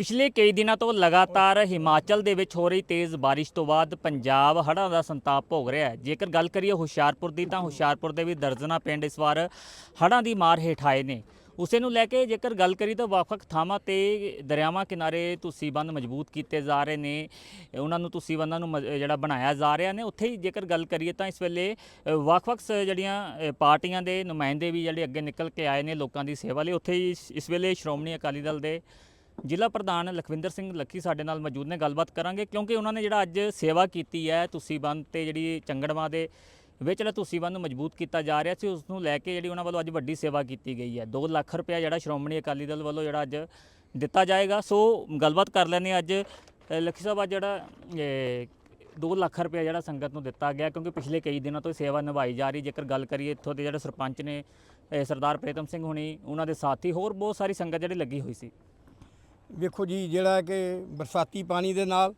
ਪਿਛਲੇ ਕਈ ਦਿਨਾਂ ਤੋਂ ਲਗਾਤਾਰ ਹਿਮਾਚਲ ਦੇ ਵਿੱਚ ਹੋ ਰਹੀ ਤੇਜ਼ ਬਾਰਿਸ਼ ਤੋਂ ਬਾਅਦ ਪੰਜਾਬ ਹੜ੍ਹਾਂ ਦਾ ਸੰਤਾਪ ਭੋਗ ਰਿਹਾ ਹੈ। ਜੇਕਰ ਗੱਲ ਕਰੀਏ ਹੁਸ਼ਿਆਰਪੁਰ ਦੀ ਤਾਂ ਹੁਸ਼ਿਆਰਪੁਰ ਦੇ ਵੀ ਦਰਜਨਾ ਪਿੰਡ ਇਸ ਵਾਰ ਹੜ੍ਹਾਂ ਦੀ ਮਾਰ ਹੇਠ ਆਏ ਨੇ। ਉਸੇ ਨੂੰ ਲੈ ਕੇ ਜੇਕਰ ਗੱਲ ਕਰੀ ਤਾਂ ਵੱਖ-ਵੱਖ ਥਾਵਾਂ ਤੇ ਦਰਿਆਵਾਂ ਕਿਨਾਰੇ ਤੁਸੀਂ ਬੰਦ ਮਜ਼ਬੂਤ ਕੀਤੇ ਜਾ ਰਹੇ ਨੇ। ਉਹਨਾਂ ਨੂੰ ਤੁਸੀਂ ਬੰਦਾਂ ਨੂੰ ਮ- ਜਿਹੜਾ ਬਣਾਇਆ ਜਾ ਰਿਹਾ ਨੇ। ਉੱਥੇ ਹੀ ਜੇਕਰ ਗੱਲ ਕਰੀਏ ਤਾਂ ਇਸ ਵੇਲੇ ਵੱਖ-ਵੱਖ ਸ- ਜਿਹੜੀਆਂ ਪਾਰਟੀਆਂ ਦੇ ਨੁਮਾਇੰਦੇ ਵੀ ਜਿਹੜੇ ਅੱਗੇ ਨਿਕਲ ਕੇ ਆਏ ਨੇ ਲੋਕਾਂ ਦੀ ਸੇਵਾ ਲਈ, ਉੱਥੇ ਹੀ ਇਸ ਵੇਲੇ ਸ਼੍ਰੋਮਣੀ ਅਕਾਲੀ ਦਲ ਦੇ ਜ਼ਿਲ੍ਹਾ ਪ੍ਰਧਾਨ ਲਖਵਿੰਦਰ ਸਿੰਘ ਲੱਖੀ ਸਾਡੇ ਨਾਲ ਮੌਜੂਦ ਨੇ, ਗੱਲਬਾਤ ਕਰਾਂਗੇ ਕਿਉਂਕਿ ਉਹਨਾਂ ਨੇ ਜਿਹੜਾ ਅੱਜ ਸੇਵਾ ਕੀਤੀ ਹੈ ਤੁਸੀਂ ਬੰਦ ਤੇ ਜਿਹੜੀ ਚੰਗੜਵਾ ਦੇ ਵਿੱਚ ਜਿਹੜਾ ਤੁਸੀਂ ਬੰਦ ਨੂੰ ਮਜ਼ਬੂਤ ਕੀਤਾ ਜਾ ਰਿਹਾ ਸੀ, ਉਸ ਨੂੰ ਲੈ ਕੇ ਜਿਹੜੀ ਉਹਨਾਂ ਵੱਲੋਂ ਅੱਜ ਵੱਡੀ ਸੇਵਾ ਕੀਤੀ ਗਈ ਹੈ। 2 ਲੱਖ ਰੁਪਇਆ ਜਿਹੜਾ ਸ਼੍ਰੋਮਣੀ ਅਕਾਲੀ ਦਲ ਵੱਲੋਂ ਜਿਹੜਾ ਅੱਜ ਦਿੱਤਾ ਜਾਏਗਾ। ਸੋ ਗੱਲਬਾਤ ਕਰ ਲੈਂਦੇ ਹਾਂ ਅੱਜ ਲੱਖੀ ਸਾਹਿਬ, ਅੱਜ ਜਿਹੜਾ 2 ਲੱਖ ਰੁਪਇਆ ਜਿਹੜਾ ਸੰਗਤ ਨੂੰ ਦਿੱਤਾ ਗਿਆ ਕਿਉਂਕਿ ਪਿਛਲੇ ਕਈ ਦਿਨਾਂ ਤੋਂ ਇਹ ਸੇਵਾ ਨਿਭਾਈ ਜਾ ਰਹੀ। ਜੇਕਰ ਗੱਲ ਕਰੀਏ ਇੱਥੋਂ ਦੇ ਜਿਹੜੇ ਸਰਪੰਚ ਨੇ ਸਰਦਾਰ ਪ੍ਰੀਤਮ ਸਿੰਘ ਹੁਣੀ, ਉਹਨਾਂ ਦੇ ਸਾਥੀ, ਹੋਰ ਬਹੁਤ ਸਾਰੀ ਸੰਗਤ ਜਿਹੜੀ ਲੱਗੀ ਹੋਈ ਸੀ। ਵੇਖੋ ਜੀ, ਜਿਹੜਾ ਕਿ ਬਰਸਾਤੀ ਪਾਣੀ ਦੇ ਨਾਲ,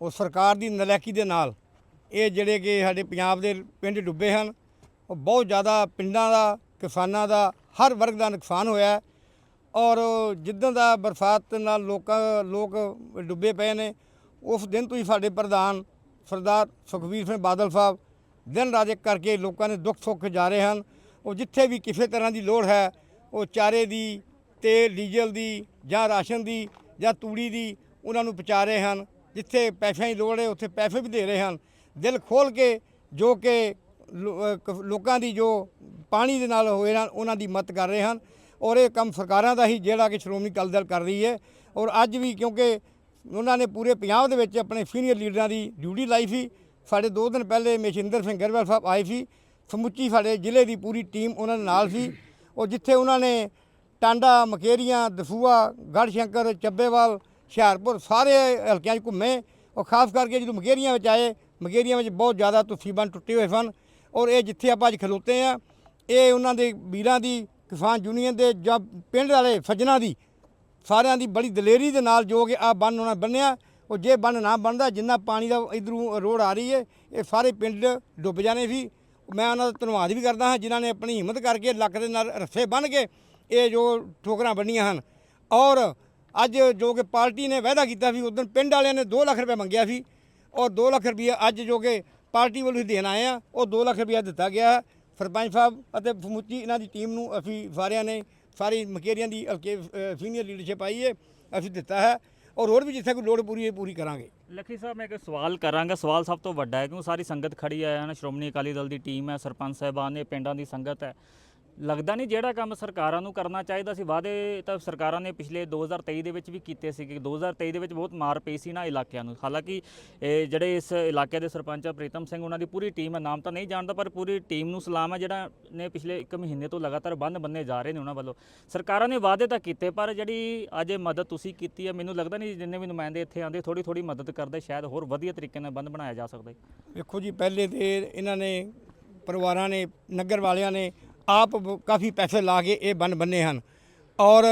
ਉਹ ਸਰਕਾਰ ਦੀ ਨਲਾਇਕੀ ਦੇ ਨਾਲ, ਇਹ ਜਿਹੜੇ ਕਿ ਸਾਡੇ ਪੰਜਾਬ ਦੇ ਪਿੰਡ ਡੁੱਬੇ ਹਨ, ਉਹ ਬਹੁਤ ਜ਼ਿਆਦਾ ਪਿੰਡਾਂ ਦਾ, ਕਿਸਾਨਾਂ ਦਾ, ਹਰ ਵਰਗ ਦਾ ਨੁਕਸਾਨ ਹੋਇਆ ਔਰ ਜਿੱਦਾਂ ਦਾ ਬਰਸਾਤ ਨਾਲ ਲੋਕਾਂ, ਲੋਕ ਡੁੱਬੇ ਪਏ ਨੇ, ਉਸ ਦਿਨ ਤੋਂ ਹੀ ਸਾਡੇ ਪ੍ਰਧਾਨ ਸਰਦਾਰ ਸੁਖਬੀਰ ਸਿੰਘ ਬਾਦਲ ਸਾਹਿਬ ਦਿਨ ਰਾਤ ਇੱਕ ਕਰਕੇ ਲੋਕਾਂ ਦੇ ਦੁੱਖ ਸੁੱਖ ਜਾ ਰਹੇ ਹਨ। ਉਹ ਜਿੱਥੇ ਵੀ ਕਿਸੇ ਤਰ੍ਹਾਂ ਦੀ ਲੋੜ ਹੈ, ਉਹ ਚਾਰੇ ਦੀ, ਤੇਲ, ਡੀਜ਼ਲ ਦੀ ਜਾਂ ਰਾਸ਼ਨ ਦੀ ਜਾਂ ਤੂੜੀ ਦੀ ਉਹਨਾਂ ਨੂੰ ਪਹੁੰਚਾ ਰਹੇ ਹਨ, ਜਿੱਥੇ ਪੈਸਿਆਂ ਦੀ ਲੋੜ ਹੈ, ਉੱਥੇ ਪੈਸੇ ਵੀ ਦੇ ਰਹੇ ਹਨ। ਦਿਲ ਖੋਲ ਕੇ ਜੋ ਕਿ ਲੋ- ਲੋਕਾਂ ਦੀ ਜੋ ਪਾਣੀ ਦੇ ਨਾਲ ਹੋਏ ਹਨ ਉਹਨਾਂ ਦੀ ਮਦਦ ਕਰ ਰਹੇ ਹਨ। ਔਰ ਇਹ ਕੰਮ ਸਰਕਾਰਾਂ ਦਾ ਹੀ, ਜਿਹੜਾ ਕਿ ਸ਼੍ਰੋਮਣੀ ਅਕਾਲੀ ਦਲ ਕਰ ਰਹੀ ਹੈ। ਔਰ ਅੱਜ ਵੀ ਕਿਉਂਕਿ ਉਹਨਾਂ ਨੇ ਪੂਰੇ ਪੰਜਾਬ ਦੇ ਵਿੱਚ ਆਪਣੇ ਸੀਨੀਅਰ ਲੀਡਰਾਂ ਦੀ ਡਿਊਟੀ ਲਾਈ ਸੀ। ਸਾਡੇ ਦੋ ਦਿਨ ਪਹਿਲੇ ਮਸ਼ਿੰਦਰ ਸਿੰਘ ਗਰਵਾਲ ਸਾਹਿਬ ਆਏ ਸੀ। ਸਮੁੱਚੀ ਸਾਡੇ ਜ਼ਿਲ੍ਹੇ ਦੀ ਪੂਰੀ ਟੀਮ ਉਹਨਾਂ ਦੇ ਨਾਲ ਸੀ। ਔਰ ਜਿੱਥੇ ਉਹਨਾਂ ਨੇ ਟਾਂਡਾ, ਮਕੇਰੀਆਂ ਦਸੂਆ ਗੜਸ਼ੰਕਰ ਚੱਬੇਵਾਲ, ਹੁਸ਼ਿਆਰਪੁਰ ਸਾਰੇ ਹਲਕਿਆਂ 'ਚ ਘੁੰਮੇ। ਔਰ ਖਾਸ ਕਰਕੇ ਜਦੋਂ ਮਕੇਰੀਆਂ ਵਿੱਚ ਆਏ, ਮਕੇਰੀਆਂ ਵਿੱਚ ਬਹੁਤ ਜ਼ਿਆਦਾ ਤੁਸੀਬਨ ਟੁੱਟੇ ਹੋਏ ਸਨ। ਔਰ ਇਹ ਜਿੱਥੇ ਆਪਾਂ ਅੱਜ ਖਲੋਤੇ ਆ ਇਹ ਉਹਨਾਂ ਦੇ ਵੀਰਾਂ ਦੀ, ਕਿਸਾਨ ਯੂਨੀਅਨ ਦੇ ਜਾਂ ਪਿੰਡ ਵਾਲੇ ਸੱਜਣਾ ਦੀ, ਸਾਰਿਆਂ ਦੀ ਬੜੀ ਦਲੇਰੀ ਦੇ ਨਾਲ ਜੋ ਕਿ ਆ ਬੰਨ ਉਹਨਾਂ ਬੰਨਿਆ ਉਹ ਜੇ ਬੰਨ ਨਾ ਬਣਦਾ, ਜਿੰਨਾ ਪਾਣੀ ਦਾ ਇਧਰੋਂ ਰੋਡ ਆ ਰਹੀ ਹੈ ਇਹ ਸਾਰੇ ਪਿੰਡ ਡੁੱਬ ਜਾਣੇ ਸੀ। ਮੈਂ ਉਹਨਾਂ ਦਾ ਧੰਨਵਾਦ ਵੀ ਕਰਦਾ ਹਾਂ, ਜਿਨ੍ਹਾਂ ਨੇ ਆਪਣੀ ਹਿੰਮਤ ਕਰਕੇ ਲੱਕ ਦੇ ਨਾਲ ਰੱਸੇ ਬੰਨ ਕੇ ਇਹ ਜੋ ਠੋਕਰਾਂ ਬੰਨੀਆਂ ਹਨ। ਔਰ ਅੱਜ ਜੋ ਕਿ ਪਾਰਟੀ ਨੇ ਵਾਅਦਾ ਕੀਤਾ ਸੀ ਉਦੋਂ ਪਿੰਡ ਵਾਲਿਆਂ ਨੇ 2 ਲੱਖ ਰੁਪਏ ਮੰਗਿਆ ਸੀ। ਔਰ 2 ਲੱਖ ਰੁਪਏ ਅੱਜ ਜੋ ਕਿ ਪਾਰਟੀ ਵੱਲੋਂ ਹੀ ਦੇਣ ਆਏ ਆ। ਉਹ 2 ਲੱਖ ਰੁਪਏ ਦਿੱਤਾ ਗਿਆ ਹੈ। ਸਰਪੰਚ ਸਾਹਿਬ ਅਤੇ ਸਮੁੱਚੀ ਇਹਨਾਂ ਦੀ ਟੀਮ ਨੂੰ ਅਸੀਂ ਸਾਰਿਆਂ ਨੇ, ਸਾਰੀ ਮਕੇਰੀਆਂ ਦੀ ਹਲਕੇ ਸੀਨੀਅਰ ਲੀਡਰਸ਼ਿਪ ਆਈ ਹੈ ਅਸੀਂ ਦਿੱਤਾ ਹੈ। ਔਰ ਹੋਰ ਵੀ ਜਿੱਥੇ ਕੋਈ ਲੋੜ ਪੂਰੀ ਹੈ ਪੂਰੀ ਕਰਾਂਗੇ। ਲੱਖੀ ਸਾਹਿਬ, ਮੈਂ ਇੱਕ ਸਵਾਲ ਕਰਾਂਗਾ। ਸਵਾਲ ਸਭ ਤੋਂ ਵੱਡਾ ਹੈ, ਕਿਉਂ ਸਾਰੀ ਸੰਗਤ ਖੜੀ ਹੈ ਨਾ ਸ਼੍ਰੋਮਣੀ ਅਕਾਲੀ ਦਲ ਦੀ ਟੀਮ ਹੈ, ਸਰਪੰਚ ਸਾਹਿਬਾਨ ਨੇ, ਪਿੰਡਾਂ ਦੀ ਸੰਗਤ ਹੈ। ਲੱਗਦਾ ਨਹੀਂ ਜਿਹੜਾ ਕੰਮ ਸਰਕਾਰਾਂ ਨੂੰ ਕਰਨਾ ਚਾਹੀਦਾ ਸੀ। ਵਾਅਦੇ ਤਾਂ ਸਰਕਾਰਾਂ ਨੇ ਪਿਛਲੇ 2023 ਦੇ ਵਿੱਚ ਵੀ ਕੀਤੇ ਸੀ ਕਿ 2023 ਦੇ ਵਿੱਚ ਬਹੁਤ ਮਾਰ ਪਈ ਸੀ ਨਾ ਇਲਾਕਿਆਂ ਨੂੰ। ਹਾਲਾਂਕਿ ਇਹ ਜਿਹੜੇ ਇਸ ਇਲਾਕੇ ਦੇ ਸਰਪੰਚ ਆ, ਪ੍ਰੀਤਮ ਸਿੰਘ, ਉਹਨਾਂ ਦੀ ਪੂਰੀ ਟੀਮ ਹੈ ਨਾਮ ਤਾਂ ਨਹੀਂ ਜਾਣਦਾ, ਪਰ ਪੂਰੀ ਟੀਮ ਨੂੰ ਸਲਾਮ ਹੈ ਜਿਹੜਾ ਨੇ ਪਿਛਲੇ 1 ਮਹੀਨੇ ਤੋਂ ਲਗਾਤਾਰ ਬੰਦ ਬੰਨੇ ਜਾ ਰਹੇ ਨੇ ਉਹਨਾਂ ਵੱਲੋਂ। ਸਰਕਾਰਾਂ ਨੇ ਵਾਅਦੇ ਤਾਂ ਕੀਤੇ, ਪਰ ਜਿਹੜੀ ਅੱਜ ਮਦਦ ਤੁਸੀਂ ਕੀਤੀ ਹੈ ਮੈਨੂੰ ਲੱਗਦਾ ਨਹੀਂ ਜਿੰਨੇ ਵੀ ਨੁਮਾਇੰਦੇ ਇੱਥੇ ਆਉਂਦੇ ਥੋੜੀ ਥੋੜੀ ਮਦਦ ਕਰਦੇ, ਸ਼ਾਇਦ ਹੋਰ ਵਧੀਆ ਤਰੀਕੇ ਨਾਲ ਬੰਦ ਬਣਾਇਆ ਜਾ ਸਕਦਾ ਹੈ। ਵੇਖੋ ਜੀ, ਪਹਿਲੇ ਤੇ ਇਹਨਾਂ ਨੇ, ਪਰਿਵਾਰਾਂ ਨੇ, ਨਗਰ ਵਾਲਿਆਂ ਨੇ ਆਪ ਕਾਫੀ ਪੈਸੇ ਲਾ ਕੇ ਇਹ ਬੰਨ ਬੰਨੇ ਹਨ। ਔਰ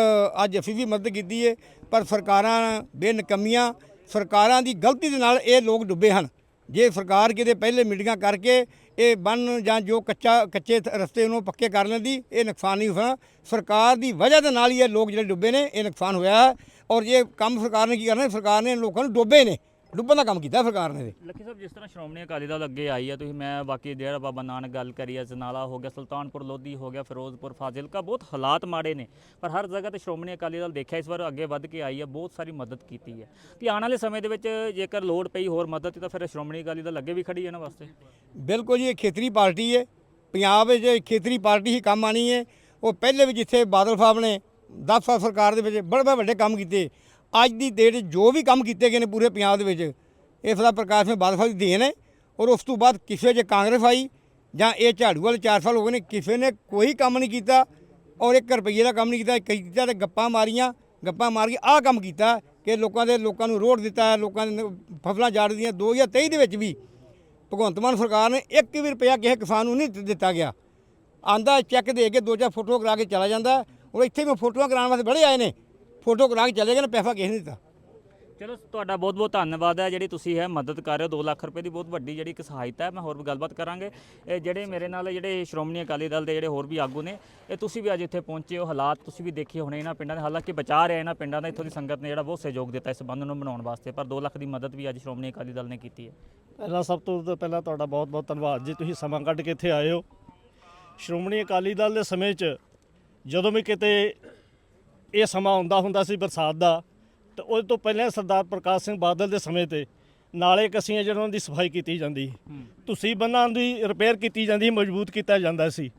ਅੱਜ ਅਸੀਂ ਵੀ ਮਦਦ ਕੀਤੀ ਹੈ ਪਰ ਸਰਕਾਰਾਂ ਬੇਨਕਮੀਆਂ, ਸਰਕਾਰਾਂ ਦੀ ਗਲਤੀ ਦੇ ਨਾਲ ਇਹ ਲੋਕ ਡੁੱਬੇ ਹਨ। ਜੇ ਸਰਕਾਰ ਕਿਤੇ ਪਹਿਲੇ ਮੀਟਿੰਗਾਂ ਕਰਕੇ ਇਹ ਬੰਨ ਜਾਂ ਜੋ ਕੱਚਾ, ਕੱਚੇ ਰਸਤੇ ਨੂੰ ਪੱਕੇ ਕਰ ਲੈਂਦੀ, ਇਹ ਨੁਕਸਾਨ ਨਹੀਂ ਹੋਣਾ ਸਰਕਾਰ ਦੀ ਵਜ੍ਹਾ ਦੇ ਨਾਲ ਹੀ ਇਹ ਲੋਕ ਜਿਹੜੇ ਡੁੱਬੇ ਨੇ, ਇਹ ਨੁਕਸਾਨ ਹੋਇਆ ਹੈ। ਔਰ ਇਹ ਕੰਮ ਸਰਕਾਰ ਨੇ ਕੀ ਕਰਨਾ, ਸਰਕਾਰ ਨੇ ਲੋਕਾਂ ਨੂੰ ਡੁੱਬੇ ਨੇ। ਡੁੱਬਣ ਦਾ ਕੰਮ ਕੀਤਾ ਸਰਕਾਰ ਨੇ ਤੇ ਲੱਖੀ ਸਾਹਿਬ ਜਿਸ ਤਰ੍ਹਾਂ ਸ਼੍ਰੋਮਣੀ ਅਕਾਲੀ ਦਲ ਅੱਗੇ ਆਈ ਹੈ ਤੁਸੀਂ ਮੈਂ ਬਾਕੀ ਡੇਰਾ ਬਾਬਾ ਨਾਨਕ ਗੱਲ ਕਰੀ ਹੈ ਜਨਾਲਾ ਹੋ ਗਿਆ ਸੁਲਤਾਨਪੁਰ ਲੋਧੀ ਹੋ ਗਿਆ ਫਿਰੋਜ਼ਪੁਰ ਫਾਜ਼ਿਲਕਾ ਬਹੁਤ ਹਾਲਾਤ ਮਾੜੇ ਨੇ। ਪਰ ਹਰ ਜਗ੍ਹਾ ਤੇ ਸ਼੍ਰੋਮਣੀ ਅਕਾਲੀ ਦਲ ਦੇਖਿਆ ਇਸ ਵਾਰ ਅੱਗੇ ਵੱਧ ਕੇ ਆਈ ਹੈ ਬਹੁਤ ਸਾਰੀ ਮਦਦ ਕੀਤੀ ਹੈ ਤੇ ਆਉਣ ਵਾਲੇ ਸਮੇਂ ਦੇ ਵਿੱਚ ਜੇਕਰ ਲੋੜ ਪਈ ਹੋਰ ਮਦਦ ਦੀ ਤਾਂ ਫਿਰ ਸ਼੍ਰੋਮਣੀ ਅਕਾਲੀ ਦਲ ਅੱਗੇ ਵੀ ਖੜੀ ਹੈ ਨਾ ਵਾਸਤੇ। ਬਿਲਕੁਲ ਜੀ ਇਹ ਖੇਤਰੀ ਪਾਰਟੀ ਹੈ ਪੰਜਾਬ ਵਿੱਚ ਖੇਤਰੀ ਪਾਰਟੀ ਹੀ ਕੰਮ ਆਣੀ ਹੈ ਉਹ ਪਹਿਲੇ ਵੀ ਜਿੱਥੇ ਬਾਦਲ ਸਾਹਿਬ ਨੇ 10 ਸਾਲ ਸਰਕਾਰ ਦੇ ਵਿੱਚ ਬੜੇ ਬੜੇ ਵੱਡੇ ਕੰਮ ਕੀਤੇ। ਅੱਜ ਦੀ ਡੇਟ 'ਚ ਜੋ ਵੀ ਕੰਮ ਕੀਤੇ ਗਏ ਨੇ ਪੂਰੇ ਪੰਜਾਬ ਦੇ ਵਿੱਚ, ਇਸ ਦਾ ਪ੍ਰਕਾਸ਼ ਸਿੰਘ ਬਾਦਲ ਸਾਹਿਬ ਦੀ ਦੇਣ ਹੈ ਔਰ ਉਸ ਤੋਂ ਬਾਅਦ ਕਿਸੇ ਜੇ ਕਾਂਗਰਸ ਆਈ ਜਾਂ ਇਹ ਝਾੜੂ ਵਾਲੇ 4 ਸਾਲ ਹੋ ਗਏ ਨੇ, ਕਿਸੇ ਨੇ ਕੋਈ ਕੰਮ ਨਹੀਂ ਕੀਤਾ ਔਰ 1 ਰੁਪਈਏ ਦਾ ਕੰਮ ਨਹੀਂ ਕੀਤਾ ਕੀਤਾ ਤੇ ਗੱਪਾਂ ਮਾਰੀਆਂ, ਗੱਪਾਂ ਮਾਰ ਕੇ ਆਹ ਕੰਮ ਕੀਤਾ ਕਿ ਲੋਕਾਂ ਦੇ, ਲੋਕਾਂ ਨੂੰ ਰੋਡ ਦਿੱਤਾ, ਲੋਕਾਂ ਦੇ ਫਸਲਾਂ ਜਾੜ ਦੀਆਂ 2023 ਦੇ ਵਿੱਚ ਵੀ ਭਗਵੰਤ ਮਾਨ ਸਰਕਾਰ ਨੇ 1 ਵੀ ਰੁਪਇਆ ਕਿਸੇ ਕਿਸਾਨ ਨੂੰ ਨਹੀਂ ਦਿੱਤਾ ਗਿਆ। ਆਂਦਾ ਚੈੱਕ ਦੇ ਕੇ ਦੋ ਚਾਰ ਫੋਟੋ ਕਰਾ ਕੇ ਚਲਾ ਜਾਂਦਾ ਔਰ ਇੱਥੇ ਵੀ ਫੋਟੋਆਂ ਕਰਾਉਣ ਵਾਸਤੇ ਬੜੇ ਆਏ ਨੇ। ਫੋਟੋ ਕਰਾ ਕੇ ਚਲੇ ਗਏ ਨੇ ਪੈਸਾ ਕਿਸੇ ਨੇ ਦਿੱਤਾ। ਚਲੋ ਤੁਹਾਡਾ ਬਹੁਤ ਬਹੁਤ ਧੰਨਵਾਦ ਹੈ ਜਿਹੜੀ ਤੁਸੀਂ ਹੈ ਮਦਦ ਕਰ ਰਹੇ ਹੋ 2 ਲੱਖ ਰੁਪਏ ਦੀ ਬਹੁਤ ਵੱਡੀ ਜਿਹੜੀ ਇੱਕ ਸਹਾਇਤਾ ਹੈ ਮੈਂ ਹੋਰ ਵੀ ਗੱਲਬਾਤ ਕਰਾਂਗੇ। ਇਹ ਜਿਹੜੇ ਮੇਰੇ ਨਾਲ ਜਿਹੜੇ ਸ਼੍ਰੋਮਣੀ ਅਕਾਲੀ ਦਲ ਦੇ ਜਿਹੜੇ ਹੋਰ ਵੀ ਆਗੂ ਨੇ ਇਹ ਤੁਸੀਂ ਵੀ ਅੱਜ ਇੱਥੇ ਪਹੁੰਚੇ ਹੋ ਹਾਲਾਤ ਤੁਸੀਂ ਵੀ ਦੇਖੇ ਹੋਣੇ ਇਹਨਾਂ ਪਿੰਡਾਂ ਦੇ ਹਾਲਾਂਕਿ ਬਚਾ ਰਿਹਾ ਇਹਨਾਂ ਪਿੰਡਾਂ ਦਾ ਇੱਥੋਂ ਦੀ ਸੰਗਤ ਨੇ ਜਿਹੜਾ ਬਹੁਤ ਸਹਿਯੋਗ ਦਿੱਤਾ ਇਸ ਬੰਦ ਨੂੰ ਬਣਾਉਣ ਵਾਸਤੇ ਪਰ 2 ਲੱਖ ਦੀ ਮਦਦ ਵੀ ਅੱਜ ਸ਼੍ਰੋਮਣੀ ਅਕਾਲੀ ਦਲ ਨੇ ਕੀਤੀ ਹੈ। ਪਹਿਲਾਂ ਸਭ ਤੋਂ ਪਹਿਲਾਂ ਤੁਹਾਡਾ ਬਹੁਤ-ਬਹੁਤ ਧੰਨਵਾਦ। ਜੀ ਤੁਸੀਂ ਸਮਾਂ ਕੱਢ ਕੇ ਇੱਥੇ ਆਏ ਹੋ ਸ਼੍ਰੋਮਣੀ ਅਕਾਲੀ ਦਲ ਦੇ ਸਮੇਂ 'ਚ ਜਦੋਂ ਵੀ ਕਿਤੇ ਇਹ ਸਮਾਂ ਆਉਂਦਾ ਹੁੰਦਾ ਸੀ ਬਰਸਾਤ ਦਾ ਤੇ ਉਹਦੇ ਤੋਂ ਪਹਿਲਾਂ ਸਰਦਾਰ ਪ੍ਰਕਾਸ਼ ਸਿੰਘ ਬਾਦਲ ਦੇ ਸਮੇਂ ਤੇ ਨਾਲੇ ਕਸੀਆਂ ਜਿਹਨਾਂ ਦੀ ਸਫ਼ਾਈ ਕੀਤੀ ਜਾਂਦੀ ਤੁਸੀਂ ਬੰਨਾਂ ਦੀ ਰਿਪੇਅਰ ਕੀਤੀ ਜਾਂਦੀ ਮਜ਼ਬੂਤ ਕੀਤਾ ਜਾਂਦਾ ਸੀ।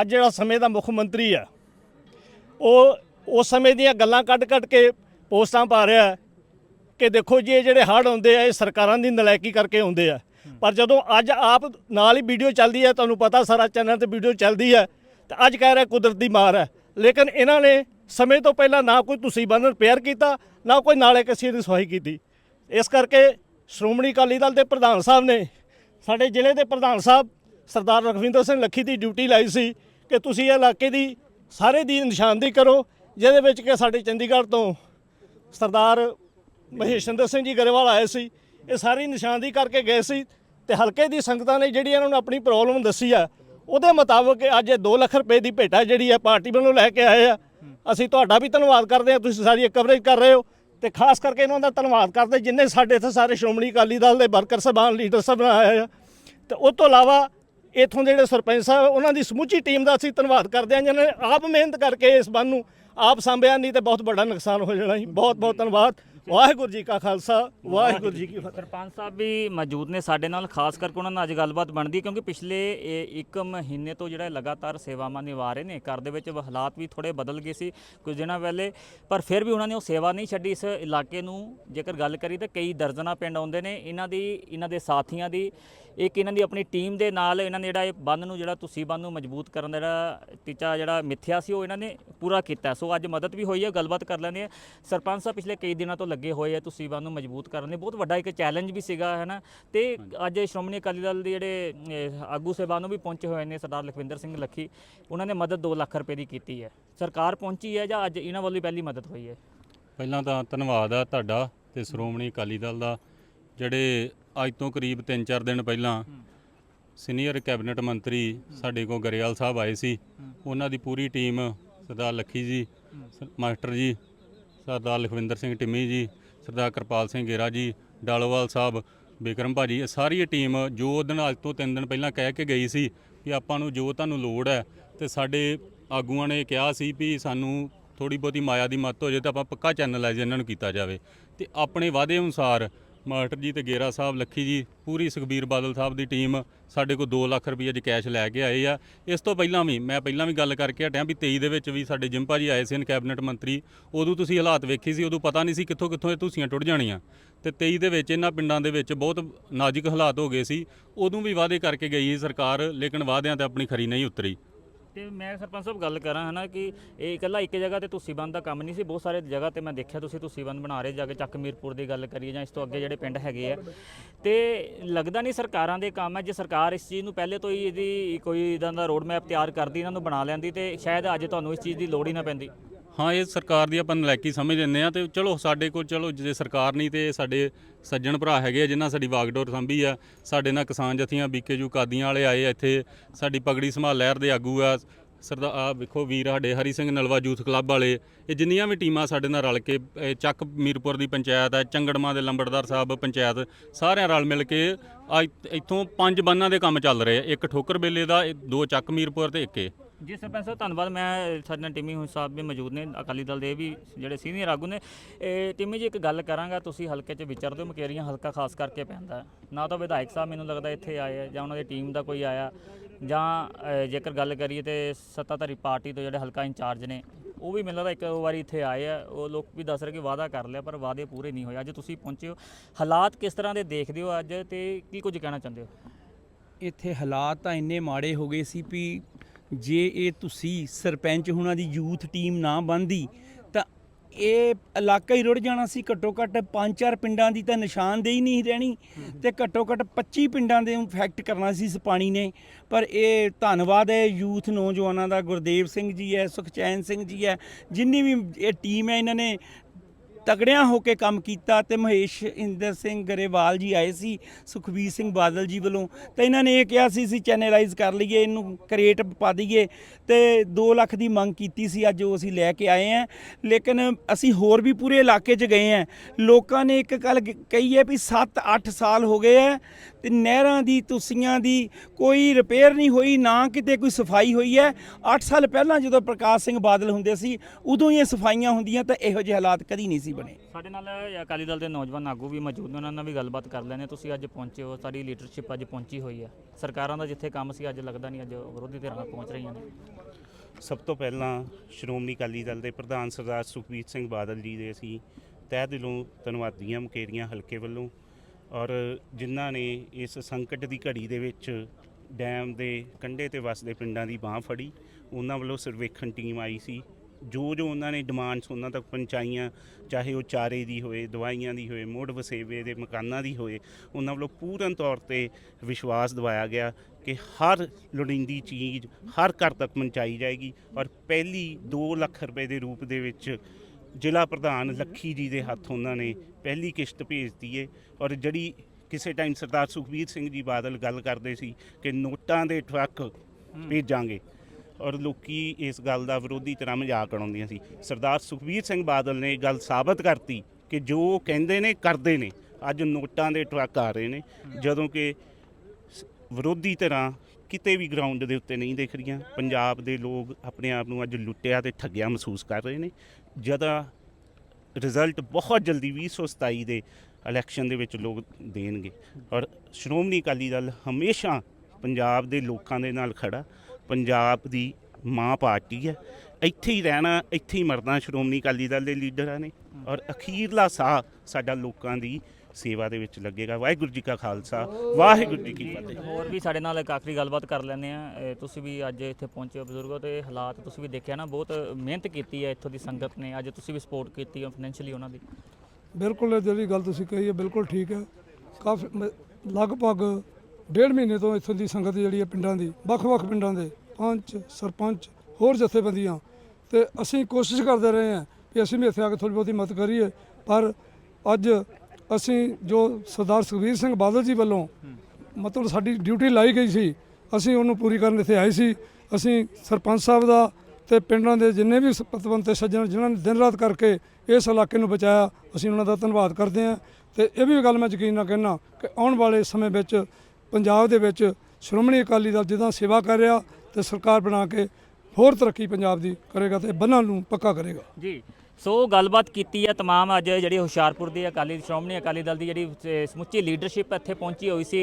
ਅੱਜ ਜਿਹੜਾ ਸਮੇਂ ਦਾ ਮੁੱਖ ਮੰਤਰੀ ਆ ਉਹ ਉਸ ਸਮੇਂ ਦੀਆਂ ਗੱਲਾਂ ਕੱਢ-ਕੱਢ ਕੇ ਪੋਸਟਾਂ ਪਾ ਰਿਹਾ ਹੈ ਕਿ ਦੇਖੋ ਜੀ ਇਹ ਜਿਹੜੇ ਹੜ੍ਹ ਹੁੰਦੇ ਆ ਇਹ ਸਰਕਾਰਾਂ ਦੀ ਨਲਾਇਕੀ ਕਰਕੇ ਹੁੰਦੇ ਆ। ਪਰ ਜਦੋਂ ਅੱਜ ਆਪ ਨਾਲ ਹੀ ਵੀਡੀਓ ਚੱਲਦੀ ਹੈ ਤੁਹਾਨੂੰ ਪਤਾ ਸਾਰਾ ਚੈਨਲ ਤੇ ਵੀਡੀਓ ਚੱਲਦੀ ਹੈ ਤੇ ਅੱਜ ਕਹਿ ਰਿਹਾ ਕੁਦਰਤ ਦੀ ਮਾਰ ਹੈ। ਲੇਕਿਨ ਇਹਨਾਂ ਨੇ ਸਮੇਂ ਤੋਂ ਪਹਿਲਾਂ ਨਾ ਕੋਈ ਤੁਸੀਂ ਬੰਨ ਰਿਪੇਅਰ ਕੀਤਾ, ਨਾ ਕੋਈ ਨਾਲੇ ਕਿਸੇ ਦੀ ਸਫ਼ਾਈ ਕੀਤੀ। ਇਸ ਕਰਕੇ ਸ਼੍ਰੋਮਣੀ ਅਕਾਲੀ ਦਲ ਦੇ ਪ੍ਰਧਾਨ ਸਾਹਿਬ ਨੇ, ਸਾਡੇ ਜ਼ਿਲ੍ਹੇ ਦੇ ਪ੍ਰਧਾਨ ਸਾਹਿਬ ਸਰਦਾਰ ਰਖਵਿੰਦਰ ਸਿੰਘ ਲੱਖੀ ਦੀ ਡਿਊਟੀ ਲਾਈ ਸੀ ਕਿ ਤੁਸੀਂ ਇਹ ਇਲਾਕੇ ਦੀ ਸਾਰੇ ਦੀ ਨਿਸ਼ਾਨਦੇਹੀ ਕਰੋ, ਜਿਹਦੇ ਵਿੱਚ ਕਿ ਸਾਡੇ ਚੰਡੀਗੜ੍ਹ ਤੋਂ ਸਰਦਾਰ ਮਹੇਸ਼ਿੰਦਰ ਸਿੰਘ ਜੀ ਗਰੇਵਾਲ ਆਏ ਸੀ, ਇਹ ਸਾਰੀ ਨਿਸ਼ਾਨਦੇਹੀ ਕਰਕੇ ਗਏ ਸੀ ਤੇ ਹਲਕੇ ਦੀ ਸੰਗਤਾਂ ਨੇ ਜਿਹੜੀ ਇਹਨਾਂ ਨੂੰ ਆਪਣੀ ਪ੍ਰੋਬਲਮ ਦੱਸੀ ਆ, ਉਹਦੇ ਮੁਤਾਬਕ ਅੱਜ ਇਹ 2 ਲੱਖ ਰੁਪਏ ਦੀ ਭੇਟਾ ਜਿਹੜੀ ਹੈ ਪਾਰਟੀ ਵੱਲੋਂ ਲੈ ਕੇ ਆਏ ਆ। ਅਸੀਂ ਤੁਹਾਡਾ ਵੀ ਧੰਨਵਾਦ ਕਰਦੇ ਹਾਂ, ਤੁਸੀਂ ਸਾਰੀ ਕਵਰੇਜ ਕਰ ਰਹੇ ਹੋ ਤੇ ਖਾਸ ਕਰਕੇ ਇਹਨਾਂ ਦਾ ਧੰਨਵਾਦ ਕਰਦੇ ਜਿੰਨੇ ਸਾਡੇ ਇੱਥੇ ਸਾਰੇ ਸ਼੍ਰੋਮਣੀ ਅਕਾਲੀ ਦਲ ਦੇ ਵਰਕਰ ਸਭਾਨ ਲੀਡਰ ਸਭ ਆਏ ਆ। ਤੇ ਉਸ ਤੋਂ ਇਲਾਵਾ ਇਥੋਂ ਦੇ ਜਿਹੜੇ ਸਰਪੰਚ ਸਾਹਿਬ, ਉਹਨਾਂ ਦੀ ਸਮੁੱਚੀ ਟੀਮ ਦਾ ਅਸੀਂ ਧੰਨਵਾਦ ਕਰਦੇ ਹਾਂ ਜਿਨ੍ਹਾਂ ਨੇ ਆਪ ਮਿਹਨਤ ਕਰਕੇ ਇਸ ਬੰਨ ਨੂੰ ਆਪ ਸੰਭਿਆ, ਨਹੀਂ ਤੇ ਬਹੁਤ ਵੱਡਾ ਨੁਕਸਾਨ ਹੋ ਜਾਣਾ ਸੀ ਬਹੁਤ ਬਹੁਤ ਧੰਨਵਾਦ। ਵਾਹਿਗੁਰੂ ਜੀ ਕਾ ਖਾਲਸਾ, ਵਾਹਿਗੁਰੂ ਜੀ ਕੀ ਫਤਿਹ। ਸਰਪੰਚ ਸਾਹਿਬ ਵੀ ਮੌਜੂਦ ਨੇ ਸਾਡੇ ਨਾਲ, ਖਾਸ ਕਰਕੇ ਉਹਨਾਂ ਨਾਲ ਅੱਜ ਗੱਲਬਾਤ ਬਣਦੀ ਹੈ, ਕਿਉਂਕਿ ਪਿਛਲੇ, ਇਹ ਇੱਕ ਮਹੀਨੇ ਤੋਂ ਜਿਹੜਾ ਲਗਾਤਾਰ ਸੇਵਾਵਾਂ ਨਿਭਾ ਰਹੇ ਨੇ, ਘਰ ਦੇ ਵਿੱਚ ਹਾਲਾਤ ਵੀ ਥੋੜੇ ਬਦਲ ਗਏ ਸੀ ਕੁਝ ਦਿਨਾਂ ਪਹਿਲੇ, ਪਰ ਫਿਰ ਵੀ ਉਹਨਾਂ ਨੇ ਉਹ ਸੇਵਾ ਨਹੀਂ ਛੱਡੀ। ਇਸ ਇਲਾਕੇ ਨੂੰ ਜੇਕਰ ਗੱਲ ਕਰੀ ਤਾਂ ਕਈ ਦਰਜਨਾਂ ਪਿੰਡ ਆਉਂਦੇ ਨੇ, ਇਹਨਾਂ ਦੀ, ਇਹਨਾਂ ਦੇ ਸਾਥੀਆਂ ਦੀ ਇੱਕ ਇਹਨਾਂ ਦੀ ਆਪਣੀ ਟੀਮ ਦੇ ਨਾਲ ਇਹਨਾਂ ਨੇ ਜਿਹੜਾ ਇਹ ਬੰਨ ਨੂੰ ਜਿਹੜਾ ਤੁਸੀਂ ਬੰਨ ਨੂੰ ਮਜ਼ਬੂਤ ਕਰਨ ਦਾ ਜਿਹੜਾ ਟੀਚਾ ਜਿਹੜਾ ਮਿੱਥਿਆ ਸੀ, ਉਹ ਇਹਨਾਂ ਨੇ ਪੂਰਾ ਕੀਤਾ। ਸੋ ਅੱਜ ਮਦਦ ਵੀ ਹੋਈ ਹੈ, ਗੱਲਬਾਤ ਕਰ ਲੈਂਦੇ ਆ ਸਰਪੰਚ ਸਾਹਿਬ ਪਿਛਲੇ ਕਈ ਦਿਨਾਂ ਤੋਂ ਲੱਗੇ ਹੋਏ ਆ, ਤੁਸੀਂ ਬੰਨ ਨੂੰ ਮਜ਼ਬੂਤ ਕਰਨ ਦੇ। ਬਹੁਤ ਵੱਡਾ ਇੱਕ ਚੈਲੰਜ ਵੀ ਸੀਗਾ, ਹੈ ਨਾ? ਤੇ ਅੱਜ ਸ਼੍ਰੋਮਣੀ ਅਕਾਲੀ ਦਲ ਦੇ ਜਿਹੜੇ ਆਗੂ ਸਾਹਿਬਾਨ ਵੀ ਪਹੁੰਚੇ ਹੋਏ ਨੇ, ਸਰਦਾਰ ਲਖਵਿੰਦਰ ਸਿੰਘ ਲੱਖੀ। ਉਹਨਾਂ ਨੇ ਮਦਦ 2 ਲੱਖ ਰੁਪਏ ਦੀ ਕੀਤੀ ਹੈ। ਸਰਕਾਰ ਪਹੁੰਚੀ ਹੈ ਜਾਂ ਅੱਜ ਇਹਨਾਂ ਵੱਲੋਂ ਹੀ ਪਹਿਲੀ ਮਦਦ ਹੋਈ ਹੈ? ਪਹਿਲਾਂ ਤਾਂ ਧੰਨਵਾਦ ਆ ਤੁਹਾਡਾ ਤੇ ਸ਼੍ਰੋਮਣੀ ਅਕਾਲੀ ਦਲ ਦਾ। ਜਿਹੜੇ ਅੱਜ ਤੋਂ ਕਰੀਬ 3-4 ਦਿਨ ਪਹਿਲਾਂ ਸੀਨੀਅਰ ਕੈਬਨਿਟ ਮੰਤਰੀ ਸਾਡੇ ਕੋਲ ਗਰੇਵਾਲ ਸਾਹਿਬ ਆਏ ਸੀ। ਉਹਨਾਂ ਦੀ ਪੂਰੀ ਟੀਮ ਸਰਦਾਰ ਲੱਖੀ ਜੀ ਮਾਸਟਰ ਜੀ ਸਰਦਾਰ ਲਖਵਿੰਦਰ ਸਿੰਘ ਟਿੰਮੀ ਜੀ ਸਰਦਾਰ ਕਿਰਪਾਲ ਸਿੰਘ ਗੇਰਾ ਜੀ ਡਾਲੋਵਾਲ ਸਾਹਿਬ ਵਿਕਰਮ ਭਾਜੀ ਇਹ ਸਾਰੀ ਟੀਮ ਜੋ ਉਹ ਦਿਨ ਅੱਜ ਤੋਂ 3 ਦਿਨ ਪਹਿਲਾਂ ਕਹਿ ਕੇ ਗਈ ਸੀ ਕਿ ਆਪਾਂ ਨੂੰ ਜੋ ਤੁਹਾਨੂੰ ਲੋੜ ਹੈ ਤੇ ਸਾਡੇ ਆਗੂਆਂ ਨੇ ਕਿਹਾ ਸੀ ਵੀ ਸਾਨੂੰ ਥੋੜੀ ਬਹੁਤੀ ਮਾਇਆ ਦੀ ਮੱਤ ਹੋ ਜੇ ਤਾਂ ਆਪਾਂ ਪੱਕਾ ਚੈਨਲਾਈਜ਼ ਇਹਨਾਂ ਨੂੰ ਕੀਤਾ ਜਾਵੇ। ਤੇ ਆਪਣੇ ਵਾਅਦੇ ਅਨੁਸਾਰ ਮਾਸਟਰ ਜੀ ਤੇ ਗੇਰਾ ਸਾਹਿਬ ਲੱਖੀ ਜੀ, ਪੂਰੀ ਸੁਖਬੀਰ ਬਾਦਲ ਸਾਹਿਬ ਦੀ ਟੀਮ ਸਾਡੇ ਕੋਲ 2 ਲੱਖ ਰੁਪਏ ਚ ਕੈਸ਼ ਲੈ ਕੇ ਆਏ ਆ। ਇਸ ਤੋਂ ਪਹਿਲਾਂ ਵੀ, ਮੈਂ ਪਹਿਲਾਂ ਵੀ ਗੱਲ ਕਰਕੇ ਹਟਿਆ ਵੀ 23 ਦੇ ਵਿੱਚ ਵੀ ਸਾਡੇ ਜਿੰਪਾ ਜੀ ਆਏ ਸੀ ਕੈਬਨਿਟ ਮੰਤਰੀ, ਉਦੋਂ ਤੁਸੀਂ ਹਾਲਾਤ ਵੇਖੀ ਸੀ, ਉਦੋਂ ਪਤਾ ਨਹੀਂ ਸੀ ਕਿੱਥੋਂ ਕਿੱਥੋਂ ਇਹ ਧੂਸੀਆਂ ਟੁੱਟ ਜਾਣੀਆਂ। ਤੇ 23 ਦੇ ਵਿੱਚ ਇਹਨਾਂ ਪਿੰਡਾਂ ਦੇ ਵਿੱਚ ਬਹੁਤ ਨਾਜ਼ੁਕ ਹਾਲਾਤ ਹੋ ਗਏ ਸੀ, ਉਦੋਂ ਵੀ ਵਾਅਦੇ ਕਰਕੇ ਗਈ ਸੀ ਸਰਕਾਰ, ਲੇਕਿਨ ਵਾਅਦਿਆਂ ਤੇ ਆਪਣੀ ਖਰੀ ਨਹੀਂ ਉਤਰੀ। ਤੇ ਮੈਂ ਸਰਪੰਚ ਸਾਹਿਬ ਗੱਲ ਕਰਾਂ, ਹਨਾ, ਕਿ ਇਹ ਇਕੱਲਾ ਇੱਕ ਜਗ੍ਹਾ ਤੇ ਤੁਸੀਂ ਬੰਦ ਦਾ ਕੰਮ ਨਹੀਂ ਸੀ, ਬਹੁਤ ਸਾਰੇ ਜਗ੍ਹਾ ਤੇ ਮੈਂ ਦੇਖਿਆ ਤੁਸੀਂ ਤੁਸੀਂ ਬੰਦ ਬਣਾ ਰਹੇ, ਜਾ ਕੇ ਚੱਕ ਮੀਰਪੁਰ ਦੀ ਗੱਲ ਕਰੀਏ ਜਾਂ ਇਸ ਤੋਂ ਅੱਗੇ ਜਿਹੜੇ ਪਿੰਡ ਹੈਗੇ ਆ। ਤੇ ਲੱਗਦਾ ਨਹੀਂ ਸਰਕਾਰਾਂ ਦੇ ਕੰਮ ਹੈ, ਜੇ ਸਰਕਾਰ ਇਸ ਚੀਜ਼ ਨੂੰ ਪਹਿਲੇ ਤੋਂ ਹੀ ਇਹਦੀ ਕੋਈ ਇਦਾਂ ਦਾ ਰੋਡ ਮੈਪ ਤਿਆਰ ਕਰਦੀ, ਇਹਨਾਂ ਨੂੰ ਬਣਾ ਲੈਂਦੀ, ਤੇ ਸ਼ਾਇਦ ਅੱਜ ਤੁਹਾਨੂੰ ਇਸ ਚੀਜ਼ ਦੀ ਲੋੜ ਹੀ ਨਾ ਪੈਂਦੀ। ਹਾਂ, ਇਹ ਸਰਕਾਰ ਦੀ ਆਪਾਂ ਨਲਾਇਕੀ ਸਮਝ ਲੈਂਦੇ ਆ ਤੇ ਚਲੋ ਸਾਡੇ ਕੋਲ ਚਲੋ ਜੇ ਸਰਕਾਰ ਨਹੀਂ ਤੇ ਸਾਡੇ ਸੱਜਣ ਭਰਾ ਹੈਗੇ ਆ ਜਿਨ੍ਹਾਂ ਸਾਡੀ ਵਾਗਡੋਰ ਸੰਭੀ ਆ, ਸਾਡੇ ਨਾਲ ਕਿਸਾਨ ਜਥੀਆਂ ਬੀਕੇਯੂ ਕਾਦੀਆਂ ਵਾਲੇ ਆਏ ਆ ਇੱਥੇ, ਸਾਡੀ ਪਗੜੀ ਸੰਭਾਲ ਲਹਿਰ ਦੇ ਆਗੂ ਆ, ਸਰਦਾ ਆ ਵੇਖੋ ਵੀਰ ਸਾਡੇ ਹਰੀ ਸਿੰਘ ਨਲਵਾ ਯੂਥ ਕਲੱਬ ਵਾਲੇ, ਇਹ ਜਿੰਨੀਆਂ ਵੀ ਟੀਮਾਂ ਸਾਡੇ ਨਾਲ ਰਲ ਕੇ, ਇਹ ਚੱਕ ਮੀਰਪੁਰ ਦੀ ਪੰਚਾਇਤ ਹੈ ਚੰਗੜਮਾ ਦੇ ਲੰਬੜਦਾਰ ਸਾਹਿਬ ਪੰਚਾਇਤ, ਸਾਰਿਆਂ ਰਲ ਮਿਲ ਕੇ ਆ ਇੱਥੋਂ ਪੰਜ ਬੰਨਾਂ ਦੇ ਕੰਮ ਚੱਲ ਰਹੇ ਆ, ਇੱਕ ਠੋਕਰ ਬੇਲੇ ਦਾ, ਇਹ ਦੋ ਚੱਕ ਮੀਰਪੁਰ ਤੇ ਇੱਕ ਇਹ। ਜੀ ਸਰਪੰਚ ਸਾਹਿਬ ਧੰਨਵਾਦ। ਮੈਂ ਸਾਡੇ ਨਾਲ ਟਿਮੀ ਹੁੰ ਸਾਹਿਬ ਵੀ ਮੌਜੂਦ ਨੇ। ਅਕਾਲੀ ਦਲ ਦੇ ਵੀ ਜਿਹੜੇ ਸੀਨੀਅਰ ਆਗੂ ਨੇ। ਇਹ ਟਿਮੀ ਜੀ ਇੱਕ ਗੱਲ ਕਰਾਂਗਾ ਤੁਸੀਂ ਹਲਕੇ 'ਚ ਵਿਚਰਦੇ ਹੋ ਮਕੇਰੀਆਂ ਹਲਕਾ ਖਾਸ ਕਰਕੇ ਪੈਂਦਾ। ਨਾ ਤਾਂ ਵਿਧਾਇਕ ਸਾਹਿਬ ਮੈਨੂੰ ਲੱਗਦਾ ਇੱਥੇ ਆਏ ਆ ਜਾਂ ਉਹਨਾਂ ਦੀ ਟੀਮ ਦਾ ਕੋਈ ਆਇਆ। ਜਾਂ ਅ, ਜੇਕਰ ਗੱਲ ਕਰੀਏ ਤੇ ਸੱਤਾਧਾਰੀ ਪਾਰਟੀ ਤੋਂ ਜਿਹੜੇ ਹਲਕਾ ਇੰਚਾਰਜ ਨੇ ਉਹ ਵੀ ਮੈਨੂੰ ਲੱਗਦਾ ਇੱਕ ਦੋ ਵਾਰੀ ਇੱਥੇ ਆਏ ਆ। ਉਹ ਲੋਕ ਵੀ ਦੱਸ ਰਹੇ ਕਿ ਵਾਅਦਾ ਕਰ ਲਿਆ ਪਰ ਵਾਅਦੇ ਪੂਰੇ ਨਹੀਂ ਹੋਏ। ਅੱਜ ਤੁਸੀਂ ਪਹੁੰਚੇ ਹੋ। ਹਾਲਾਤ ਕਿਸ ਤਰ੍ਹਾਂ ਦੇ ਦੇਖਦੇ ਹੋ ਅੱਜ ਤੇ ਕੀ ਕੁਝ ਕਹਿਣਾ ਚਾਹੁੰਦੇ ਹੋ? ਇੱਥੇ ਹਾਲਾਤ ਤਾਂ ਇੰਨੇ ਮਾੜੇ ਹੋ ਗਏ ਸੀ ਵੀ ਜੇ ਇਹ ਤੁਸੀਂ ਸਰਪੰਚ ਹੁਣਾਂ ਦੀ ਯੂਥ ਟੀਮ ਨਾ ਬੰਦੀ ਤਾਂ ਇਹ ਇਲਾਕਾ ਹੀ ਰੁੜ ਜਾਣਾ ਸੀ। ਘੱਟੋ ਘੱਟ ਪੰਜ ਚਾਰ ਪਿੰਡਾਂ ਦੀ ਤਾਂ ਨਿਸ਼ਾਨਦੇਹੀ ਨਹੀਂ ਰਹਿਣੀ ਤੇ ਘੱਟੋ ਘੱਟ 25 ਪਿੰਡਾਂ ਦੇ ਇਨਫੈਕਟ ਕਰਨਾ ਸੀ ਇਸ ਪਾਣੀ ਨੇ। ਪਰ ਇਹ ਧੰਨਵਾਦ ਹੈ ਯੂਥ ਨੌਜਵਾਨਾਂ ਦਾ। ਗੁਰਦੇਵ ਸਿੰਘ ਜੀ ਹੈ, ਸੁਖਚੈਨ ਸਿੰਘ ਜੀ ਹੈ, ਜਿੰਨੀ ਵੀ ਇਹ ਟੀਮ ਹੈ, ਇਹਨਾਂ ਨੇ ਤਗੜਿਆਂ ਹੋ ਕੇ ਕੰਮ ਕੀਤਾ ਤੇ ਮਹੇਸ਼ ਇੰਦਰ ਸਿੰਘ ਗਰੇਵਾਲ ਜੀ ਆਏ ਸੀ, ਸੁਖਬੀਰ ਸਿੰਘ ਬਾਦਲ ਜੀ ਵੱਲੋਂ। ਤਾਂ ਇਹਨਾਂ ਨੇ ਇਹ ਕਿਹਾ ਸੀ, ਅਸੀਂ ਚੈਨਲਾਈਜ਼ ਕਰ ਲਈਏ, ਇਹਨੂੰ ਕ੍ਰੀਏਟ ਪਾ ਦਈਏ। ਤੇ 2 ਲੱਖ ਦੀ ਮੰਗ ਕੀਤੀ ਸੀ, ਅੱਜ ਉਹ ਅਸੀਂ ਲੈ ਕੇ ਆਏ ਆ ਲੇਕਿਨ ਅਸੀਂ ਹੋਰ ਵੀ ਪੂਰੇ ਇਲਾਕੇ 'ਚ ਗਏ ਆ ਲੋਕਾਂ ਨੇ ਇੱਕ ਗੱਲ ਕਹੀ ਹੈ ਵੀ 7-8 ਸਾਲ ਹੋ ਗਏ ਆ ਤੇ ਨਹਿਰਾਂ ਦੀ, ਤੁਸੀਆਂ ਦੀ ਕੋਈ ਰਿਪੇਅਰ ਨਹੀਂ ਹੋਈ, ਨਾ ਕਿਤੇ ਕੋਈ ਸਫ਼ਾਈ ਹੋਈ ਹੈ। 8 ਸਾਲ ਪਹਿਲਾਂ ਜਦੋਂ ਪ੍ਰਕਾਸ਼ ਸਿੰਘ ਬਾਦਲ ਹੁੰਦੇ ਸੀ, ਉਦੋਂ ਹੀ ਇਹ ਸਫਾਈਆਂ ਹੁੰਦੀਆਂ ਤਾਂ ਇਹੋ ਜਿਹੇ ਹਾਲਾਤ ਕਦੀ ਨਹੀਂ ਸੀ। ਬਣੇ। ਸਾਡੇ ਨਾਲ ਅਕਾਲੀ ਦਲ ਦੇ ਨੌਜਵਾਨ ਆਗੂ ਵੀ ਮੌਜੂਦ ਨੇ ਉਹਨਾਂ ਨਾਲ ਵੀ ਗੱਲਬਾਤ ਕਰ ਲੈਣੇ ਤੁਸੀਂ ਅੱਜ ਪਹੁੰਚੇ ਹੋ ਸਾਰੀ ਲੀਡਰਸ਼ਿਪ ਅੱਜ ਪਹੁੰਚੀ ਹੋਈ ਹੈ ਸਰਕਾਰਾਂ ਦਾ ਜਿੱਥੇ ਕੰਮ ਸੀ ਅੱਜ ਲੱਗਦਾ ਨਹੀਂ ਅੱਜ ਵਿਰੋਧੀ ਧਿਰਾਂ ਪਹੁੰਚ ਰਹੀਆਂ ਨੇ। ਸਭ ਤੋਂ ਪਹਿਲਾਂ ਸ਼੍ਰੋਮਣੀ ਅਕਾਲੀ ਦਲ ਦੇ ਪ੍ਰਧਾਨ ਸਰਦਾਰ ਸੁਖਬੀਰ ਸਿੰਘ ਬਾਦਲ ਜੀ ਦੇ ਅਸੀਂ ਤਹਿ ਦਿਲੋਂ ਧੰਨਵਾਦੀਆਂ ਮੁਕੇਰੀਆਂ ਹਲਕੇ ਵੱਲੋਂ ਔਰ ਜਿਨ੍ਹਾਂ ਨੇ ਇਸ ਸੰਕਟ ਦੀ ਘੜੀ ਦੇ ਵਿੱਚ ਡੈਮ ਦੇ ਕੰਢੇ ਤੇ ਵਸਦੇ ਪਿੰਡਾਂ ਦੀ ਬਾਹ ਫੜੀ ਉਹਨਾਂ ਵੱਲੋਂ ਸਰਵੇਖਣ ਟੀਮ ਆਈ ਸੀ। ਜੋ ਜੋ ਉਹਨਾਂ ਨੇ ਡਿਮਾਂਡਸ ਉਹਨਾਂ ਤੱਕ ਪਹੁੰਚਾਈਆਂ ਚਾਹੇ ਉਹ ਚਾਰੇ ਦੀ ਹੋਏ ਦਵਾਈਆਂ ਦੀ ਹੋਏ ਮੁੱਢ ਵਸੇਵੇ ਦੇ ਮਕਾਨਾਂ ਦੀ ਹੋਏ ਉਹਨਾਂ ਵੱਲੋਂ ਪੂਰਨ ਤੌਰ ਤੇ ਵਿਸ਼ਵਾਸ ਦਿਵਾਇਆ ਗਿਆ ਕਿ ਹਰ ਲੋੜੀਂਦੀ ਚੀਜ਼ ਹਰ ਘਰ ਤੱਕ ਪਹੁੰਚਾਈ ਜਾਏਗੀ ਔਰ ਪਹਿਲੀ 2 ਲੱਖ ਰੁਪਏ ਦੇ ਰੂਪ ਦੇ ਵਿੱਚ ਜ਼ਿਲ੍ਹਾ ਪ੍ਰਧਾਨ ਲੱਖੀ ਜੀ ਦੇ ਹੱਥ ਉਹਨਾਂ ਨੇ ਪਹਿਲੀ ਕਿਸ਼ਤ ਭੇਜਤੀ ਏ ਔਰ ਜਿਹੜੀ ਕਿਸੇ ਟਾਈਮ ਸਰਦਾਰ ਸੁਖਬੀਰ ਸਿੰਘ ਜੀ ਬਾਦਲ ਗੱਲ ਕਰਦੇ ਸੀ ਕਿ ਨੋਟਾਂ ਦੇ ਟਰੱਕ ਭੇਜਾਂਗੇ ਔਰ ਲੋਕੀ ਇਸ ਗੱਲ ਦਾ ਵਿਰੋਧੀ ਤਰ੍ਹਾਂ ਮਜ਼ਾਕ ਉਡਾਉਂਦੀਆਂ ਸੀ। ਸਰਦਾਰ ਸੁਖਬੀਰ ਸਿੰਘ ਬਾਦਲ ਨੇ ਇਹ ਗੱਲ ਸਾਬਤ ਕਰਤੀ ਕਿ ਜੋ ਉਹ ਕਹਿੰਦੇ ਨੇ, ਕਰਦੇ ਨੇ। ਅੱਜ ਨੋਟਾਂ ਦੇ ਟਰੱਕ ਆ ਰਹੇ ਨੇ। ਜਦੋਂ ਕਿ ਸ- ਵਿਰੋਧੀ ਤਰ੍ਹਾਂ ਕਿਤੇ ਵੀ ਗਰਾਊਂਡ ਦੇ ਉੱਤੇ ਨਹੀਂ ਦਿਖ ਰਹੀਆਂ। ਪੰਜਾਬ ਦੇ ਲੋਕ ਆਪਣੇ ਆਪ ਨੂੰ ਅੱਜ ਲੁੱਟਿਆ ਤੇ ਠੱਗਿਆ ਮਹਿਸੂਸ ਕਰ ਰਹੇ ਨੇ। ਜਦਾ ਰਿਜ਼ਲਟ ਬਹੁਤ ਜਲਦੀ 2027 ਦੇ ਇਲੈਕਸ਼ਨ ਦੇ ਵਿੱਚ ਲੋਕ ਦੇਣਗੇ। ਔਰ ਸ਼੍ਰੋਮਣੀ ਅਕਾਲੀ ਦਲ ਹਮੇਸ਼ਾ ਪੰਜਾਬ ਦੇ ਲੋਕਾਂ ਦੇ ਨਾਲ ਖੜਾ। ਪੰਜਾਬ ਦੀ ਮਾਂ ਪਾਰਟੀ ਹੈ। ਇੱਥੇ ਹੀ ਰਹਿਣਾ ਇੱਥੇ ਹੀ ਮਰਨਾ ਸ਼੍ਰੋਮਣੀ ਅਕਾਲੀ ਦਲ ਦੇ ਲੀਡਰਾਂ ਨੇ। ਔਰ ਅਖੀਰਲਾ ਸਾਹ ਸਾਡਾ ਲੋਕਾਂ ਦੀ ਸੇਵਾ ਦੇ ਵਿੱਚ ਲੱਗੇਗਾ। ਵਾਹਿਗੁਰੂ ਜੀ ਕਾ ਖਾਲਸਾ ਵਾਹਿਗੁਰੂ ਜੀ ਕੀ ਫਤਿਹ। ਹੋਰ ਵੀ ਸਾਡੇ ਨਾਲ ਇੱਕ ਆਖਰੀ ਗੱਲਬਾਤ ਕਰ ਲੈਂਦੇ ਆ ਤੁਸੀਂ ਵੀ ਅੱਜ ਇੱਥੇ ਪਹੁੰਚੇ ਹੋ ਬਜ਼ੁਰਗੋ ਤੇ ਹਾਲਾਤ ਤੁਸੀਂ ਵੀ ਦੇਖਿਆ ਨਾ ਬਹੁਤ ਮਿਹਨਤ ਕੀਤੀ ਹੈ ਇੱਥੋਂ ਦੀ ਸੰਗਤ ਨੇ। ਅੱਜ ਤੁਸੀਂ ਵੀ ਸਪੋਰਟ ਕੀਤੀ ਹੈ ਫਾਈਨੈਂਸ਼ੀਅਲੀ ਉਹਨਾਂ ਦੀ। ਬਿਲਕੁਲ ਇਹ ਜਿਹੜੀ ਗੱਲ ਤੁਸੀਂ ਕਹੀ ਹੈ ਬਿਲਕੁਲ ਠੀਕ ਹੈ। ਕਾਫੀ ਲਗਭਗ ਡੇਢ ਮਹੀਨੇ ਤੋਂ ਇੱਥੋਂ ਦੀ ਸੰਗਤ ਜਿਹੜੀ ਹੈ ਪਿੰਡਾਂ ਦੀ ਵੱਖ-ਵੱਖ ਪਿੰਡਾਂ ਦੇ ਪੰਚ ਸਰਪੰਚ, ਹੋਰ ਜਥੇਬੰਦੀਆਂ। ਤੇ ਅਸੀਂ ਕੋਸ਼ਿਸ਼ ਕਰਦੇ ਰਹੇ ਹਾਂ ਕਿ ਅਸੀਂ ਵੀ ਇੱਥੇ ਆ ਕੇ ਥੋੜੀ ਬਹੁਤੀ ਮਦਦ ਕਰੀਏ। ਪਰ ਅੱਜ ਅਸੀਂ ਜੋ ਸਰਦਾਰ ਸੁਖਬੀਰ ਸਿੰਘ ਬਾਦਲ ਜੀ ਵੱਲੋਂ ਮਤਲਬ ਸਾਡੀ ਡਿਊਟੀ ਲਾਈ ਗਈ ਸੀ, ਅਸੀਂ ਉਹਨੂੰ ਪੂਰੀ ਕਰਨ ਇੱਥੇ ਆਏ ਸੀ। ਅਸੀਂ ਸਰਪੰਚ ਸਾਹਿਬ ਦਾ ਤੇ ਪਿੰਡਾਂ ਦੇ ਜਿੰਨੇ ਵੀ ਪਤਵੰਤ ਤੇ ਸੱਜਣ ਜਿਨ੍ਹਾਂ ਨੇ ਦਿਨ ਰਾਤ ਕਰਕੇ ਇਸ ਇਲਾਕੇ ਨੂੰ ਬਚਾਇਆ, ਅਸੀਂ ਉਹਨਾਂ ਦਾ ਧੰਨਵਾਦ ਕਰਦੇ ਹਾਂ। ਤੇ ਇਹ ਵੀ ਗੱਲ ਮੈਂ ਯਕੀਨ ਨਾਲ ਕਹਿਣਾ ਕਿ ਆਉਣ ਵਾਲੇ ਸਮੇਂ ਵਿੱਚ ਪੰਜਾਬ ਦੇ ਵਿੱਚ ਸ਼੍ਰੋਮਣੀ ਅਕਾਲੀ ਦਲ ਜਿੱਦਾਂ ਸੇਵਾ ਕਰ ਰਿਹਾ ਤੇ ਸਰਕਾਰ ਬਣਾ ਕੇ ਹੋਰ ਤਰੱਕੀ ਪੰਜਾਬ ਦੀ ਕਰੇਗਾ ਤੇ ਬੰਨਾਂ ਨੂੰ ਪੱਕਾ ਕਰੇਗਾ ਜੀ ਸੋ ਗੱਲਬਾਤ ਕੀਤੀ ਹੈ तमाम ਅੱਜ ਜਿਹੜੀ ਹੁਸ਼ਿਆਰਪੁਰ ਦੀ ਅਕਾਲੀ ਸ਼੍ਰੋਮਣੀ ਅਕਾਲੀ ਦਲ ਦੀ ਜਿਹੜੀ ਅ, ਸਮੁੱਚੀ ਲੀਡਰਸ਼ਿਪ ਇੱਥੇ ਪਹੁੰਚੀ ਹੋਈ ਸੀ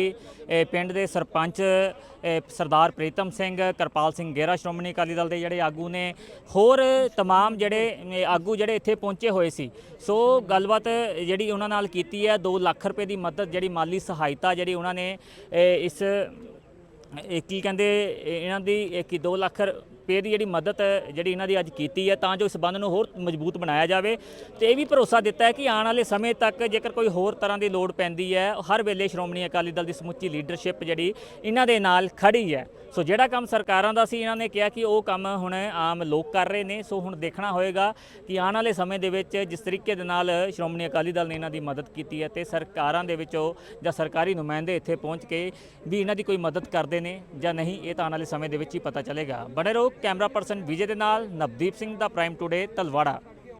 ਇਹ ਪਿੰਡ ਦੇ ਸਰਪੰਚ ਅ, ਸਰਦਾਰ ਪ੍ਰੀਤਮ ਸਿੰਘ ਕਰਪਾਲ ਸਿੰਘ ਗੇਰਾ ਸ਼੍ਰੋਮਣੀ ਅਕਾਲੀ ਦਲ ਦੇ ਜਿਹੜੇ ਆਗੂ ਨੇ ਹੋਰ तमाम ਜਿਹੜੇ ਅ, ਆਗੂ ਜਿਹੜੇ ਇੱਥੇ ਪਹੁੰਚੇ ਹੋਏ ਸੀ ਸੋ ਗੱਲਬਾਤ ਜਿਹੜੀ ਉਹਨਾਂ ਨਾਲ ਕੀਤੀ ਹੈ 2 ਲੱਖ ਰੁਪਏ ਦੀ ਮਦਦ ਜਿਹੜੀ ਮਾਲੀ ਸਹਾਇਤਾ ਜਿਹੜੀ ਉਹਨਾਂ ਨੇ ਅ, ਇਸ ਇਹ ਕੀ ਕਹਿੰਦੇ ਇਹਨਾਂ ਦੀ ਇਹ ਕੀ 2 ਲੱਖ ਰੁਪਏ ਦੀ ਜਿਹੜੀ ਮਦਦ, ਜਿਹੜੀ ਇਹਨਾਂ ਦੀ ਅੱਜ ਕੀਤੀ ਹੈ, ਤਾਂ ਜੋ ਇਸ ਬੰਦ ਨੂੰ ਹੋਰ ਮਜ਼ਬੂਤ ਬਣਾਇਆ ਜਾਵੇ। ਤੇ ਇਹ ਵੀ ਭਰੋਸਾ ਦਿੱਤਾ ਹੈ ਕਿ ਆਉਣ ਵਾਲੇ ਸਮੇਂ ਤੱਕ ਜੇਕਰ ਕੋਈ ਹੋਰ ਤਰ੍ਹਾਂ ਦੀ ਲੋੜ ਪੈਂਦੀ ਹੈ, ਹਰ ਵੇਲੇ ਸ਼੍ਰੋਮਣੀ ਅਕਾਲੀ ਦਲ ਦੀ ਸਮੁੱਚੀ ਲੀਡਰਸ਼ਿਪ ਜਿਹੜੀ ਇਹਨਾਂ ਦੇ ਨਾਲ ਖੜੀ ਹੈ। ਸੋ ਜਿਹੜਾ ਕੰਮ ਸਰਕਾਰਾਂ ਦਾ ਸੀ, ਇਹਨਾਂ ਨੇ ਕਿਹਾ ਕਿ ਉਹ ਕੰਮ ਹੁਣ ਆਮ ਲੋਕ ਕਰ ਰਹੇ ਨੇ। ਸੋ ਹੁਣ ਦੇਖਣਾ ਹੋਏਗਾ ਕਿ ਆਉਣ ਵਾਲੇ ਸਮੇਂ ਦੇ ਵਿੱਚ ਜਿਸ ਤਰੀਕੇ ਦੇ ਨਾਲ ਸ਼੍ਰੋਮਣੀ ਅਕਾਲੀ ਦਲ ਨੇ ਇਹਨਾਂ ਦੀ ਮਦਦ ਕੀਤੀ ਹੈ ਤੇ ਸਰਕਾਰਾਂ ਦੇ ਵਿੱਚੋਂ ਜਾਂ ਸਰਕਾਰੀ ਨੁਮਾਇੰਦੇ ਇੱਥੇ ਪਹੁੰਚ ਕੇ ਵੀ ਇਹਨਾਂ ਦੀ ਕੋਈ ਮਦਦ ਕਰਦੇ ਨੇ ਜਾਂ ਨਹੀਂ, ਇਹ ਤਾਂ ਆਉਣ ਵਾਲੇ ਸਮੇਂ ਦੇ ਵਿੱਚ ਹੀ ਪਤਾ ਚੱਲੇਗਾ। ਬਣੇ ਰਹੋ ਕੈਮਰਾ ਪਰਸਨ ਵਿਜੇ ਦੇ ਨਾਲ ਨਵਦੀਪ ਸਿੰਘ ਦਾ ਪ੍ਰਾਈਮ ਟੂਡੇ ਤਲਵਾੜਾ।